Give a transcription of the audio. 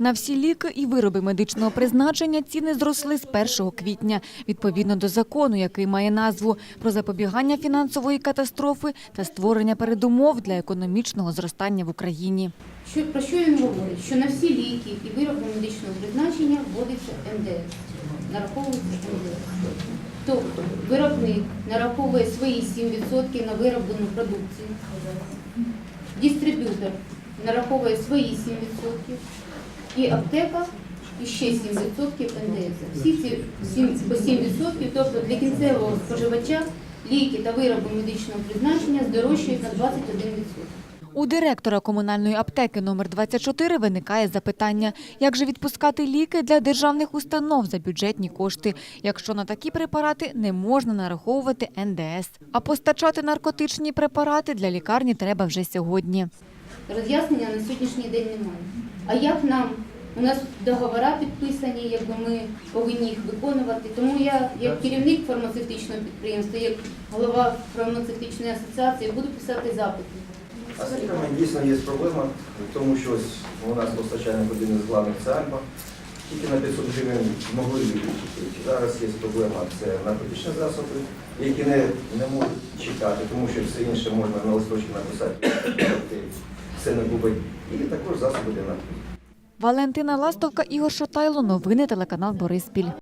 На всі ліки і вироби медичного призначення ціни зросли з 1 квітня, відповідно до закону, який має назву про запобігання фінансової катастрофи та створення передумов для економічного зростання в Україні. Що, про що він говорить? Що на всі ліки і вироби медичного призначення вводиться НДС, нараховується НДС. Тобто виробник нараховує свої 7% на вироблену продукцію, дистриб'ютор нараховує свої 7% і аптека і ще 7% НДС. Всі ці 7, по 7%, тобто для кінцевого споживача ліки та вироби медичного призначення здорожчають на 21%. У директора комунальної аптеки номер 24 виникає запитання, як же відпускати ліки для державних установ за бюджетні кошти, якщо на такі препарати не можна нараховувати НДС. А постачати наркотичні препарати для лікарні треба вже сьогодні. Роз'яснення на сьогоднішній день немає. А як нам? У нас договори підписані, якби ми повинні їх виконувати. Тому я, як керівник фармацевтичного підприємства, як голова фармацевтичної асоціації, буду писати запити. А з ліками дійсно є проблема, в тому що ось у нас постачальник один із главних це Альма. Тільки на 500 гривень могли лікувати. Зараз є проблема, це наркотичні засоби, які не, не можуть чекати, тому що все інше можна на листочку написати, це на губить. І також засоби для нас. Валентина Ластовка, Ігор Шатайло. Новини телеканал Бориспіль.